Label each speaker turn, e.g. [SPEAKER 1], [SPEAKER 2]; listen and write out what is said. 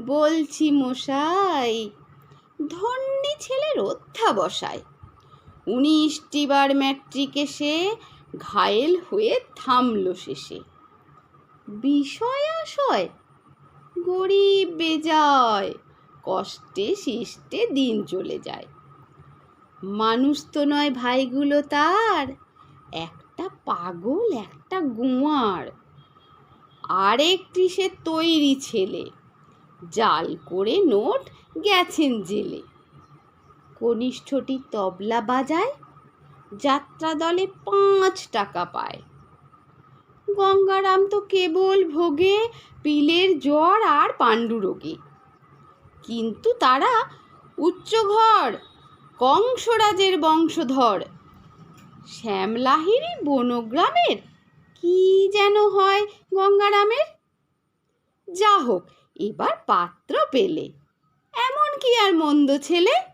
[SPEAKER 1] বলছি মশাই, ধন্যী ছেলের অধ্যাবসায়। উনিশটি বার ম্যাট্রিকে সে ঘায়েল হয়ে থামল শেষে। বিষয় আশয়, গরিব বেজায়, কষ্টে শিষ্টে দিন চলে যায়। মানুষ তো নয় ভাইগুলো তার, একটা পাগল, একটা গুঁয়ার। আরেকটি সে তৈরি ছেলে। জাল করে নোট গেছেন জেলে। কনিষ্ঠটি তবলা বাজায় যাত্রা দলে পাঁচ টাকা পায়। গঙ্গারাম তো কেবল ভোগে, পিলের জ্বর আর পাণ্ডুরোগে কিন্তু তারা উচ্চঘর, কংসরাজের বংশধর। শ্যামলাহিরি বনগ্রামের কি যেন হয় গঙ্গারামের? যা হোক এবার পাত্র পেলে। এমন কি আর মন্দ ছেলে?